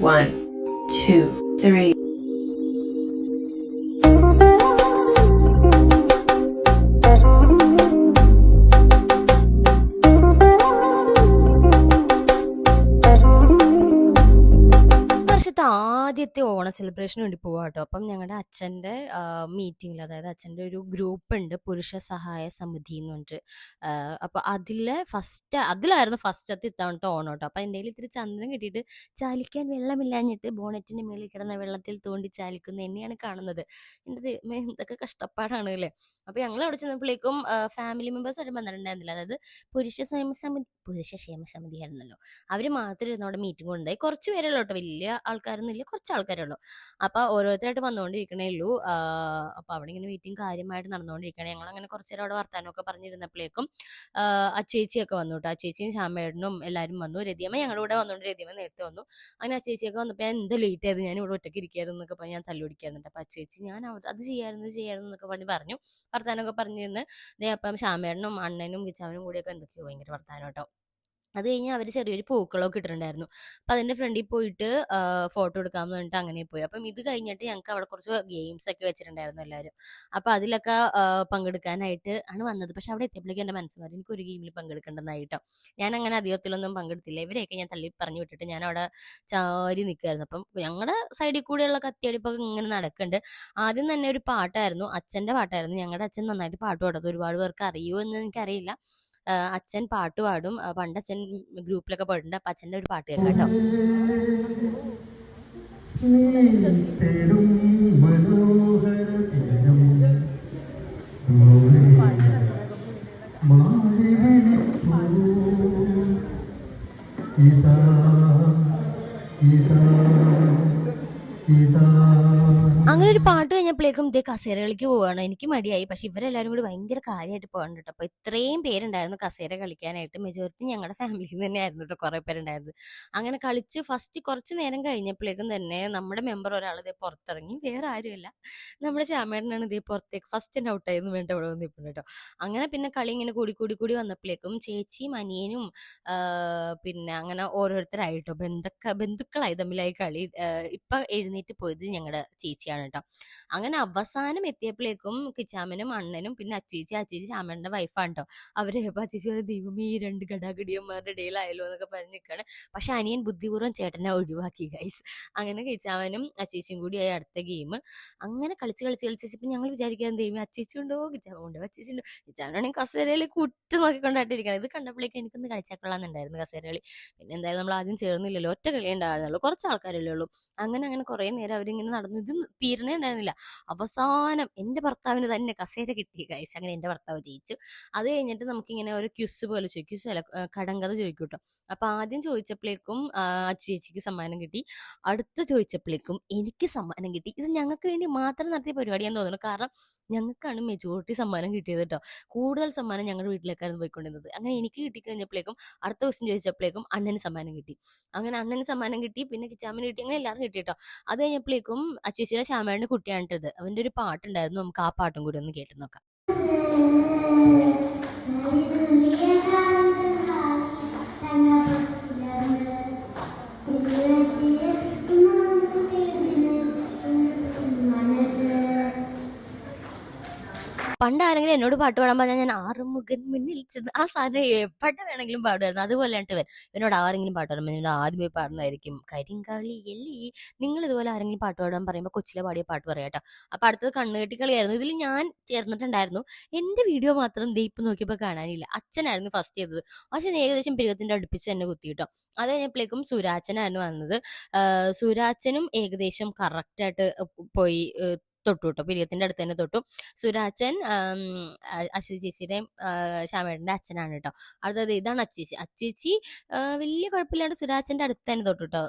One, two, three. வருஷத்தான் ആദ്യത്തെ ഓണ സെലിബ്രേഷന് വേണ്ടി പോവാ കേട്ടോ അപ്പം ഞങ്ങളുടെ അച്ഛന്റെ മീറ്റിങ്ങിൽ അതായത് അച്ഛന്റെ ഒരു ഗ്രൂപ്പ് ഉണ്ട് പുരുഷ സഹായ സമിതി എന്ന് പറഞ്ഞിട്ട്. അപ്പോൾ അതിലെ ഫസ്റ്റ് അതിലായിരുന്നു ഫസ്റ്റത്തെ ഇത്തവണത്തെ ഓണം കേട്ടോ അപ്പം എന്റെ കയ്യിൽ ഇത്തിരി ചന്ദ്രൻ കിട്ടിയിട്ട് ചാലിക്കാൻ വെള്ളമില്ലാഞ്ഞിട്ട് ബോണറ്റിന്റെ മേളിൽ കിടന്ന വെള്ളത്തിൽ തോണ്ടി ചാലിക്കുന്ന എന്നെയാണ് കാണുന്നത്. എന്റെ എന്തൊക്കെ കഷ്ടപ്പാടാണ് അല്ലേ അപ്പോൾ ഞങ്ങൾ അവിടെ ചെന്നപ്പോഴേക്കും ഫാമിലി മെമ്പേഴ്സ് ആയിട്ട് ബന്ധമുണ്ടായിരുന്നില്ല അതായത് പുരുഷ ക്ഷേമ സമിതി പുരുഷ ക്ഷേമ സമിതി ആയിരുന്നല്ലോ. അവർ മാത്രം ഇരുന്ന് അവിടെ മീറ്റിംഗ് ഉണ്ടായി കുറച്ച് പേരല്ലോ കേട്ടോ വലിയ ആൾക്കാരൊന്നും ഇല്ല കുറച്ച് ആൾക്കാരേ ഉള്ളൂ. അപ്പോൾ ഓരോരുത്തരായിട്ട് വന്നുകൊണ്ടിരിക്കണേ ഉള്ളൂ. അപ്പോൾ അവിടെ ഇങ്ങനെ മീറ്റിംഗ് കാര്യമായിട്ട് നടന്നുകൊണ്ടിരിക്കണേ ഞങ്ങൾ അങ്ങനെ കുറച്ച് നേരം അവിടെ വർത്താനമൊക്കെ പറഞ്ഞിരുന്നപ്പോഴേക്കും അച്ചേച്ചിയൊക്കെ വന്നു കേട്ടോ. അച്ചേച്ചിയും ശ്യാമേടനും എല്ലാവരും വന്നു. രതിയമ്മ ഞങ്ങളുടെ കൂടെ വന്നുകൊണ്ട് രതിയമ്മ നേരത്തെ വന്നു. അങ്ങനെ അച്ചേച്ചിയൊക്കെ വന്നപ്പോൾ ഞാൻ എന്താ ലേറ്റ് ആയത്? ഞാൻ ഇവിടെ ഒറ്റയ്ക്ക് ഇരിക്കായിരുന്നു എന്നൊക്കെ ഞാൻ തല്ലുപിടിക്കാറുണ്ട് അപ്പോൾ അച്ചേച്ചി ഞാൻ അത് ചെയ്യാറുണ്ട് ഇത് ചെയ്യായിരുന്നു എന്നൊക്കെ പറഞ്ഞ് പറഞ്ഞു. വർത്താനമൊക്കെ പറഞ്ഞിരുന്ന്. അപ്പം ശ്യാമേടനും അണ്ണനും കിച്ചാമനും കൂടിയൊക്കെ എന്തൊക്കെയോ ഭയങ്കര വർത്താനം കേട്ടോ. അത് കഴിഞ്ഞ് അവർ ചെറിയൊരു പൂക്കളൊക്കെ ഇട്ടിട്ടുണ്ടായിരുന്നു. അപ്പം അതിന്റെ ഫ്രണ്ടിൽ പോയിട്ട് ഫോട്ടോ എടുക്കാമെന്ന് പറഞ്ഞിട്ട് അങ്ങനെ പോയി. അപ്പം ഇത് കഴിഞ്ഞിട്ട് ഞങ്ങൾക്ക് അവിടെ കുറച്ച് ഗെയിംസ് ഒക്കെ വെച്ചിട്ടുണ്ടായിരുന്നു എല്ലാവരും അപ്പം അതിലൊക്കെ പങ്കെടുക്കാനായിട്ട് ആണ് വന്നത്. പക്ഷെ അവിടെ എത്തിയപ്പോഴേക്കും എന്റെ മനസ്സിലായി എനിക്ക് ഒരു ഗെയിമിൽ പങ്കെടുക്കേണ്ടതായിട്ടോ ഞാൻ അങ്ങനെ അധികത്തിലൊന്നും പങ്കെടുത്തില്ല. ഇവരെയൊക്കെ ഞാൻ തള്ളി പറഞ്ഞു വിട്ടിട്ട് ഞാൻ അവിടെ ചാരി നിൽക്കുമായിരുന്നു അപ്പം ഞങ്ങളുടെ സൈഡിൽ കൂടെയുള്ള കത്തിയടിപ്പൊക്കെ ഇങ്ങനെ നടക്കുന്നുണ്ട് ആദ്യം തന്നെ ഒരു പാട്ടായിരുന്നു. അച്ഛന്റെ പാട്ടായിരുന്നു. ഞങ്ങളുടെ അച്ഛൻ നന്നായിട്ട് പാട്ട് പാടത്തു ഒരുപാട് പേർക്ക് അറിയുമോ എന്ന് എനിക്കറിയില്ല. അച്ഛൻ പാട്ട് പാടും. പണ്ട് അച്ഛൻ ഗ്രൂപ്പിലൊക്കെ പാടുന്നുണ്ട് അപ്പം അച്ഛന്റെ ഒരു പാട്ട് കേൾക്കാം കേട്ടോ ഇതാ ഒരു പാട്ട് കഴിഞ്ഞപ്പോഴേക്കും ഇതേ കസേരകളിക്ക് പോവാണ്. എനിക്ക് മടിയായി. പക്ഷെ ഇവരെല്ലാവരും കൂടി ഭയങ്കര കാര്യമായിട്ട് പോകണ്ട കേട്ടോ. അപ്പൊ ഇത്രയും പേരുണ്ടായിരുന്നു കസേര കളിക്കാനായിട്ട്. മെജോറിറ്റി ഞങ്ങളുടെ ഫാമിലിയിൽ തന്നെയായിരുന്നു കേട്ടോ കുറെ പേരുണ്ടായിരുന്നത്. അങ്ങനെ കളിച്ച് ഫസ്റ്റ് കുറച്ച് നേരം കഴിഞ്ഞപ്പോഴേക്കും തന്നെ നമ്മുടെ മെമ്പർ ഒരാൾ ഇതേ പുറത്തിറങ്ങി. വേറെ ആരുമില്ല. നമ്മുടെ ചാമേടനാണ് ഇതേ പുറത്തേക്ക് ഫസ്റ്റ് ഔട്ടായിരുന്നു വേണ്ട അവിടെ വന്ന് നിൽക്കുന്നത് കേട്ടോ. അങ്ങനെ പിന്നെ കളി ഇങ്ങനെ കൂടി കൂടി കൂടി വന്നപ്പോഴേക്കും ചേച്ചിയും അനിയനും പിന്നെ അങ്ങനെ ഓരോരുത്തരായിട്ടോ ബന്ധക്ക ബന്ധുക്കളായി തമ്മിലായി കളി. ഇപ്പൊ എഴുന്നേറ്റ് പോയത് ഞങ്ങളുടെ ചേച്ചിയാണ് കേട്ടോ. അങ്ങനെ അവസാനം എത്തിയപ്പോഴേക്കും കിച്ചാമനും അണ്ണനും പിന്നെ അച്ചേച്ചി അച്ചേച്ചി ശ്യാമന്റെ വൈഫാണ് കേട്ടോ അവർ ഇപ്പൊ അച്ചേച്ചി ഒരു ദൈവം ഈ രണ്ട് ഗടാഗടിയന്മാരുടെ ഇടയിലായല്ലോ എന്നൊക്കെ പറഞ്ഞ് നിൽക്കാണ് പക്ഷെ അനിയൻ ബുദ്ധിപൂർവം ചേട്ടനെ ഒഴിവാക്കി ഗൈസ് അങ്ങനെ കിച്ചാമനും അച്ചേച്ചിയും കൂടി ആയി അടുത്ത ഗെയിം അങ്ങനെ കളിച്ച് കളിച്ച് കളിച്ചപ്പോൾ ഞങ്ങൾ വിചാരിക്കാൻ ദൈവം അച്ചേച്ചി ഉണ്ടോ? കിച്ചാമ ഉണ്ടോ അച്ചേച്ചി ഉണ്ടോ. കിച്ചാമനാണെങ്കിൽ കസേരയിൽ നോക്കി നോക്കിക്കൊണ്ടായിട്ടിരിക്കണം ഇത് കണ്ടപ്പോഴേക്കും എനിക്കൊന്ന് കളിച്ചാൽ കൊള്ളാന്നുണ്ടായിരുന്നു കസേരകളി. പിന്നെ എന്തായാലും നമ്മൾ ആദ്യം ചേർന്നില്ലല്ലോ. ഒറ്റ കളി ഉണ്ടായിരുന്നുള്ളൂ. കുറച്ച് ആൾക്കാരല്ലേ ഉള്ളൂ. അങ്ങനെ അങ്ങനെ കുറേ നേരം അവരിങ്ങനെ നടന്നു ഇത് തീരണേ ഉണ്ടായിരുന്നില്ല. അവസാനം എന്റെ ഭർത്താവിന് തന്നെ കസേര കിട്ടി ഗൈസ് അങ്ങനെ എന്റെ ഭർത്താവ് ജയിച്ചു. അത് കഴിഞ്ഞിട്ട് നമുക്കിങ്ങനെ ഒരു ക്യുസ് പോലെ ചോദിക്കും. ക്യുസ് അല്ല കടങ്കഥ ചോദിക്കും കേട്ടോ. അപ്പം ആദ്യം ചോദിച്ചപ്പോഴേക്കും ചേച്ചിക്ക് സമ്മാനം കിട്ടി. അടുത്ത് ചോദിച്ചപ്പോഴേക്കും എനിക്ക് സമ്മാനം കിട്ടി. ഇത് ഞങ്ങൾക്ക് വേണ്ടി മാത്രം നടത്തിയ പരിപാടിയാന്ന് തോന്നുന്നു. കാരണം ഞങ്ങൾക്കാണ് മെജോറിറ്റി സമ്മാനം കിട്ടിയത് കേട്ടോ കൂടുതൽ സമ്മാനം ഞങ്ങളുടെ വീട്ടിലേക്കായിരുന്നു പോയിക്കൊണ്ടിരുന്നത്. അങ്ങനെ എനിക്ക് കിട്ടിക്കഴിഞ്ഞപ്പോഴേക്കും അടുത്ത ദിവസം ചോദിച്ചപ്പോഴേക്കും അണ്ണന് സമ്മാനം കിട്ടി. അങ്ങനെ അണ്ണന് സമ്മാനം കിട്ടി പിന്നെ കിച്ചാമിന് കിട്ടി അങ്ങനെ എല്ലാവരും കിട്ടി കേട്ടോ അത് കഴിഞ്ഞപ്പോഴേക്കും അച്ചേച്ചിയുടെ ശ്യാമയുടെ കുട്ടിയാണിട്ടത് അവന്റെ ഒരു പാട്ടുണ്ടായിരുന്നു നമുക്ക് ആ പാട്ടും കൂടി ഒന്ന് കേട്ട് നോക്കാം. പണ്ട് ആരെങ്കിലും എന്നോട് പാട്ട് പാടാൻ പറഞ്ഞാൽ ഞാൻ ആറുമുഖൻ മുന്നിൽ ചെന്ന് ആ സാധനം എവിടെ വേണമെങ്കിലും പാടുമായിരുന്നു. അതുപോലെ ആയിട്ട് വരും എന്നോട് ആരെങ്കിലും പാട്ട് പാടുമ്പോൾ ആദ്യം പോയി പാടുന്നതായിരിക്കും. കരിങ്കാളി എല്ലി നിങ്ങൾ ഇതുപോലെ ആരെങ്കിലും പാട്ട് പാടാൻ പറയുമ്പോൾ കൊച്ചിലെ പാടിയ പാട്ട് പറയാം കേട്ടോ. അപ്പോൾ അടുത്തത് കണ്ണുകെട്ടി കളിയായിരുന്നു. ഇതിൽ ഞാൻ ചേർന്നിട്ടുണ്ടായിരുന്നു. എന്റെ വീഡിയോ മാത്രം ദീപ്പ് നോക്കിയപ്പോൾ കാണാനില്ല. അച്ഛനായിരുന്നു ഫസ്റ്റ് ചെയ്തത്. അച്ഛൻ ഏകദേശം പിരുകത്തിന്റെ അടുപ്പിച്ച് തന്നെ കിട്ടും. അത് കഴിഞ്ഞപ്പോഴേക്കും സുരാച്ചനായിരുന്നു വന്നത്. സുരാച്ചനും ഏകദേശം കറക്റ്റായിട്ട് പോയി. തൊട്ടു കേട്ടോ പിരിയത്തിന്റെ അടുത്ത് തന്നെ തൊട്ടു. സുരാച്ചൻ അശ്വതി ചേച്ചിയുടെയും ശ്യാമേട്ടന്റെ അച്ഛനാണ് കേട്ടോ അടുത്തത് ഇതാണ് അച്ചേച്ചി. അച്ചേച്ചി വലിയ കുഴപ്പമില്ലാണ്ട് സുരാച്ചന്റെ അടുത്ത് തന്നെ തൊട്ടു കേട്ടോ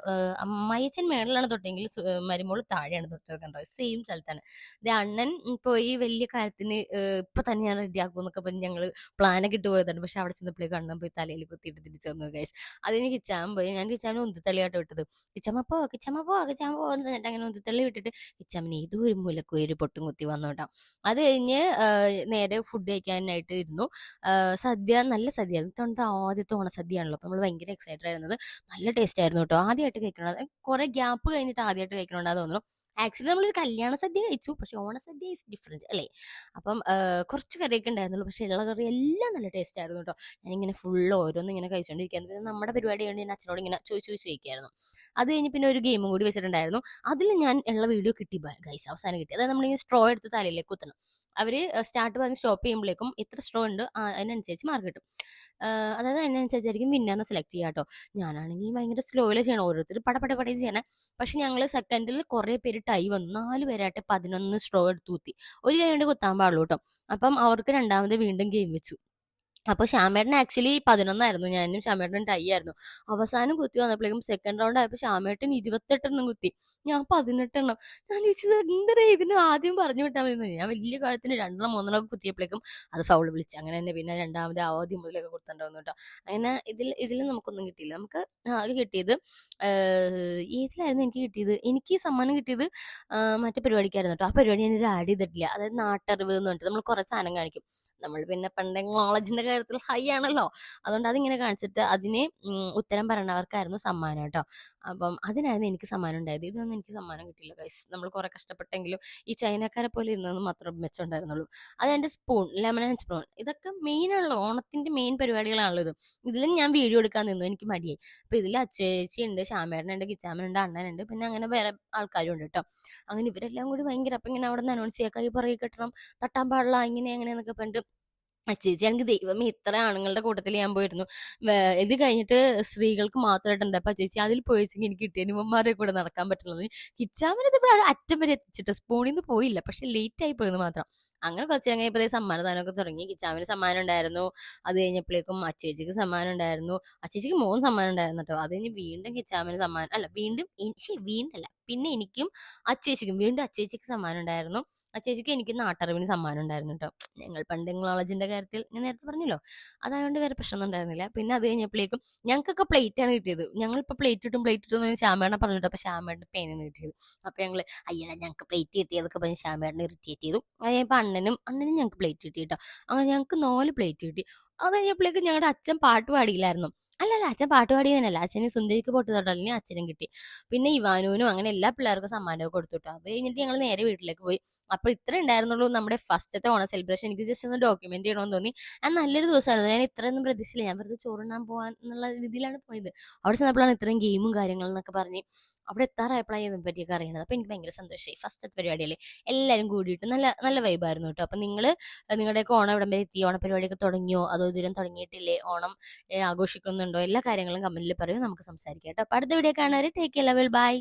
അമ്മയച്ചൻ മേളിലാണ് തൊട്ടെങ്കിൽ മരുമോൾ താഴെയാണ് തൊട്ടത് കണ്ടോ? സെയിം സ്ഥലത്താണ്. ഇത് അണ്ണൻ പോയി വലിയ കാര്യത്തിന് ഇപ്പൊ തന്നെ ഞാൻ റെഡിയാക്കും എന്നൊക്കെ പറഞ്ഞ് ഞങ്ങൾ പ്ലാനൊക്കെ ഇട്ട് പോയതാണ്. പക്ഷെ അവിടെ ചെന്നപ്പോഴേക്കും അണ്ണൻ പോയി തലയിൽ കുത്തിയിട്ട് തിരിച്ചു വന്നു ഗൈസ് അതിന് കിച്ചാൻ പോയി. ഞാൻ കിച്ചാൻ ഉന്തിത്തള്ളിയായിട്ട് വിട്ടത്. കിച്ചമ്മ പോ കിച്ചമ്മ പോ കിച്ചമ്മ പോ എന്ന് പറഞ്ഞിട്ട് അങ്ങനെ ഉന്തിത്തള്ളി വിട്ടിട്ട് കിച്ചാമിന് ഏതോ ഒരു ഏലക്കുയി ഒരു പൊട്ടും കുത്തി വന്നു കേട്ടോ അത് കഴിഞ്ഞ് നേരെ ഫുഡ് കഴിക്കാനായിട്ട് ഇരുന്നു. സദ്യ നല്ല സദ്യ. ഇത്തവണത്തെ ആദ്യത്തെ ഓണസദ്യയാണല്ലോ. അപ്പൊ നമ്മൾ ഭയങ്കര എക്സൈറ്റഡ് ആയിരുന്നത്. നല്ല ടേസ്റ്റ് ആയിരുന്നു കേട്ടോ. ആദ്യമായിട്ട് കഴിക്കണത്. കുറേ ഗ്യാപ്പ് കഴിഞ്ഞിട്ട് ആദ്യമായിട്ട് കഴിക്കണോണ്ടാ തോന്നുന്നു. ആക്ച്വലി നമ്മളൊരു കല്യാണ സദ്യ കഴിച്ചു. പക്ഷെ ഓണസദ്യ ഈസ് ഡിഫറെന്റ് അല്ലേ? അപ്പം കുറച്ച് കറിയൊക്കെ ഉണ്ടായിരുന്നുള്ളൂ. പക്ഷെ ഉള്ള കറി എല്ലാം നല്ല ടേസ്റ്റ് ആയിരുന്നു കേട്ടോ. ഞാനിങ്ങനെ ഫുൾ ഓരോന്നും ഇങ്ങനെ കഴിച്ചുകൊണ്ടിരിക്കുന്നത് പിന്നെ നമ്മുടെ പരിപാടി കൊണ്ട് ഞാൻ അച്ഛനോട് ഇങ്ങനെ ചോദിച്ചു ചോദിച്ചു കഴിക്കായിരുന്നു അത് കഴിഞ്ഞ് പിന്നെ ഒരു ഗെയിമും കൂടി വെച്ചിട്ടുണ്ടായിരുന്നു. അതിൽ ഞാൻ ഉള്ള വീഡിയോ കിട്ടി ഗൈസ് അവസാനം കിട്ടി. അതായത് നമ്മളിങ്ങനെ സ്ട്രോ എടുത്ത് തലയിലേക്ക് കുത്തണം. അവർ സ്റ്റാർട്ട് പറഞ്ഞ് സ്റ്റോപ്പ് ചെയ്യുമ്പോഴേക്കും എത്ര സ്ട്രോ ഉണ്ട് അതിനനുസരിച്ച് മാർക്ക് കിട്ടും. അതായത് അതിനനുസരിച്ചായിരിക്കും വിന്നറിനെ സെലക്ട് ചെയ്യുക കേട്ടോ. ഞാനാണെങ്കിൽ ഭയങ്കര സ്ലോയിൽ ചെയ്യണം ഓരോരുത്തർ പടപട പടയും ചെയ്യണേ. പക്ഷെ ഞങ്ങൾ സെക്കൻഡിൽ കുറേ പേര് ടൈ വന്നു. നാല് പേരായിട്ട് പതിനൊന്ന് സ്ട്രോ എടുത്ത് കുത്തി. ഒരു കൈ കൊണ്ട് കുത്താൻ പാടുള്ളൂ കേട്ടോ. അപ്പം അവർക്ക് രണ്ടാമത് വീണ്ടും ഗെയിം വെച്ചു. അപ്പോൾ ശ്യാമേട്ടൻ ആക്ച്വലി പതിനൊന്നായിരുന്നു. ഞാനും ശ്യാമേട്ടനും ടൈ ആയിരുന്നു. അവസാനം കുത്തി വന്നപ്പോഴേക്കും സെക്കൻഡ് റൗണ്ട് ആയപ്പോൾ ശ്യാമേട്ടൻ ഇരുപത്തെട്ടെണ്ണം കുത്തി. ഞാൻ പതിനെട്ടെണ്ണം. ഞാൻ ചോദിച്ചത് എന്താ ഇതിന് ആദ്യം പറഞ്ഞു വിട്ടാൽ മതി ഞാൻ വലിയ കാലത്തിന് രണ്ടെണ്ണം മൂന്നെണ്ണം കുത്തിയപ്പോഴേക്കും അത് ഫൗൾ വിളിച്ചു. അങ്ങനെ തന്നെ പിന്നെ രണ്ടാമത് ആദ്യം മുതലൊക്കെ കൊടുത്തിട്ടുണ്ടോ കേട്ടോ. അങ്ങനെ ഇതിൽ ഇതിൽ നമുക്കൊന്നും കിട്ടിയില്ല. നമുക്ക് ആകെ കിട്ടിയത് ഏതിലായിരുന്നു എനിക്ക് കിട്ടിയത്? എനിക്ക് സമ്മാനം കിട്ടിയത് മറ്റേ പരിപാടിക്കായിരുന്നു കേട്ടോ. ആ പരിപാടി ഞാൻ ആഡ് ചെയ്തിട്ടില്ല. അതായത് നാട്ടറിവ് എന്ന് പറഞ്ഞിട്ട് നമ്മൾ കുറേ സാധനം കാണിക്കും. നമ്മൾ പിന്നെ പണ്ട് നോളജിന്റെ കാര്യത്തിൽ ഹൈ ആണല്ലോ. അതുകൊണ്ട് അതിങ്ങനെ കാണിച്ചിട്ട് അതിനെ ഉത്തരം പറയണവർക്കായിരുന്നു സമ്മാനം കേട്ടോ അപ്പം അതിനായിരുന്നു എനിക്ക് സമ്മാനം ഉണ്ടായത്. ഇതൊന്നും എനിക്ക് സമ്മാനം കിട്ടിയില്ല ഗൈസ് നമ്മൾ കുറെ കഷ്ടപ്പെട്ടെങ്കിലും ഈ ചൈനക്കാരെ പോലെ ഇരുന്നത് മാത്രം മെച്ചമുണ്ടായിരുന്നുള്ളൂ അതെന്റെ സ്പൂൺ ലെമൺ ആൻഡ് സ്പൂൺ ഇതൊക്കെ മെയിൻ ആണല്ലോ ഓണത്തിന്റെ മെയിൻ പരിപാടികളാണല്ലോ ഇത്. ഇതിലും ഞാൻ വീഡിയോ എടുക്കാൻ നിന്നു എനിക്ക് മടിയായി. അപ്പൊ ഇതിൽ അച്ചേച്ചി ഉണ്ട് ശ്യാമേടനുണ്ട് കിച്ചാമനുണ്ട് അണ്ണനുണ്ട് പിന്നെ അങ്ങനെ വേറെ ആൾക്കാരും ഉണ്ട് കേട്ടോ അങ്ങനെ ഇവരെല്ലാം കൂടി ഭയങ്കര അപ്പൊ ഇങ്ങനെ അവിടെ നിന്ന് അനൗൺസ് ചെയ്യാൻ കൈ പുറകെ കെട്ടണം തട്ടാൻ പാടില്ല ഇങ്ങനെ അങ്ങനെയെന്നൊക്കെ പറഞ്ഞിട്ട് അച്ചേച്ചിയാണെങ്കിൽ ദൈവമേ ഇത്ര ആണുങ്ങളുടെ കൂട്ടത്തിൽ ഞാൻ പോയിരുന്നു. ഇത് കഴിഞ്ഞിട്ട് സ്ത്രീകൾക്ക് മാത്രമായിട്ടുണ്ട്. അപ്പൊ ചേച്ചി അതിൽ പോയിച്ചെങ്കിൽ എനിക്ക് കിട്ടിയ കൂടെ നടക്കാൻ പറ്റുള്ളൂ. കിച്ചാമനത് ഇവിടെ അവിടെ അറ്റം വരെ എത്തിച്ചിട്ട് സ്പൂണിന്ന് പോയില്ല. പക്ഷെ ലേറ്റ് ആയി പോയെന്ന് മാത്രം. അങ്ങനെ കുറച്ച് കഴിഞ്ഞപ്പോൾ സമ്മാനദാനമൊക്കെ തുടങ്ങി. കിച്ചാമിന് സമ്മാനം ഉണ്ടായിരുന്നു. അത് കഴിഞ്ഞപ്പോഴേക്കും അച്ചേച്ചിക്ക് സമ്മാനം ഉണ്ടായിരുന്നു. അച്ചേച്ചിക്ക് മൂന്ന് സമ്മാനം ഉണ്ടായിരുന്നു കേട്ടോ. അത് കഴിഞ്ഞ് വീണ്ടും കിച്ചാമിന് സമ്മാനം അല്ല വീണ്ടും വീണ്ടല്ല. പിന്നെ എനിക്കും അച്ചേച്ചിക്കും വീണ്ടും അച്ചേച്ചിക്ക് സമ്മാനം ഉണ്ടായിരുന്നു അച്ചേച്ചിക്ക് എനിക്ക് നാട്ടറിവിന് സമ്മാനം ഉണ്ടായിരുന്നു കേട്ടോ ഞങ്ങൾ പണ്ട് കോളേജിന്റെ കാര്യത്തിൽ ഞാൻ നേരത്തെ പറഞ്ഞല്ലോ. അതായതുകൊണ്ട് വേറെ പ്രശ്നമൊന്നും ഉണ്ടായിരുന്നില്ല. പിന്നെ അത് കഴിഞ്ഞപ്പോഴേക്കും ഞങ്ങൾക്കൊക്കെ പ്ലേറ്റ് ആണ് കിട്ടിയത്. ഞങ്ങൾ ഇപ്പൊ പ്ലേറ്റ് ഇട്ടും പ്ലേറ്റ് ഇട്ടും ശ്യാമേണ്ണ പറഞ്ഞിട്ട്. അപ്പൊ ശ്യാമേണ്ണ പേനാണ് കിട്ടിയത്. അപ്പൊ ഞങ്ങൾ അയ്യടാ ഞങ്ങൾക്ക് പ്ലേറ്റ് കിട്ടിയതൊക്കെ പറഞ്ഞ് ശ്യാമേടനെ ഇറിറ്റേറ്റ് ചെയ്തു. അത് അണ്ണനും അണ്ണനും ഞങ്ങൾക്ക് പ്ലേറ്റ് കിട്ടി കേട്ടോ അങ്ങനെ ഞങ്ങൾക്ക് നാല് പ്ലേറ്റ് കിട്ടി. അത് കഴിഞ്ഞപ്പോഴേക്കും ഞങ്ങളുടെ അച്ഛൻ പാട്ട് പാടിയില്ലായിരുന്നു. അല്ല അല്ല അച്ഛൻ പാട്ട് പാടിയതല്ല അച്ഛന് സുന്ദരിക്ക് പൊട്ട് തൊട്ടലിന് അച്ഛനും കിട്ടി. പിന്നെ ഇവാനുവിനും അങ്ങനെ എല്ലാ പിള്ളേർക്കും സമ്മാനമൊക്കെ കൊടുത്തുട്ടോ. അത് കഴിഞ്ഞിട്ട് ഞങ്ങൾ നേരെ വീട്ടിലേക്ക് പോയി. അപ്പോൾ ഇത്ര ഉണ്ടായിരുന്നുള്ളൂ നമ്മുടെ ഫസ്റ്റത്തെ ഓണ സെലിബ്രേഷൻ എനിക്ക് ജസ്റ്റ് ഒന്ന് ഡോക്യുമെന്റ് ചെയ്യണമെന്ന് തോന്നി. അത് നല്ലൊരു ദിവസമായിരുന്നു. ഞാൻ ഇത്രയൊന്നും പ്രതീക്ഷിച്ചില്ല. ഞാൻ വെറുതെ ചോറുണ്ണാൻ പോകാൻ എന്നുള്ള രീതിയിലാണ് പോയത്. അവിടെ ചെന്നപ്പോഴാണ് ഇത്രയും ഗെയിമും കാര്യങ്ങളും എന്നൊക്കെ പറഞ്ഞ് അവിടെ എത്താറായപ്പോഴാണ് ഇതിനെ പറ്റിയൊക്കെ അറിയണത്. അപ്പോൾ എനിക്ക് ഭയങ്കര സന്തോഷമായി ഫസ്റ്റത്തെ പരിപാടിയല്ലേ എല്ലാവരും കൂടിയിട്ട് നല്ല നല്ല വൈബായിരുന്നു കേട്ടോ. അപ്പം നിങ്ങൾ നിങ്ങളുടെയൊക്കെ ഓണം ഇവിടം വരെ എത്തി? ഓണപരിപാടിയൊക്കെ തുടങ്ങിയോ? അതോ ദൂരം തുടങ്ങിയിട്ടില്ലേ? ഓണം ആഘോഷിക്കുന്നുണ്ടോ? എല്ലാ കാര്യങ്ങളും കമന്റിൽ പറയൂ. നമുക്ക് സംസാരിക്കാം കേട്ടോ. അപ്പോൾ അടുത്ത വീഡിയോ കാണാൻ ടേക്ക് കെയർ ലെവൽ ബൈ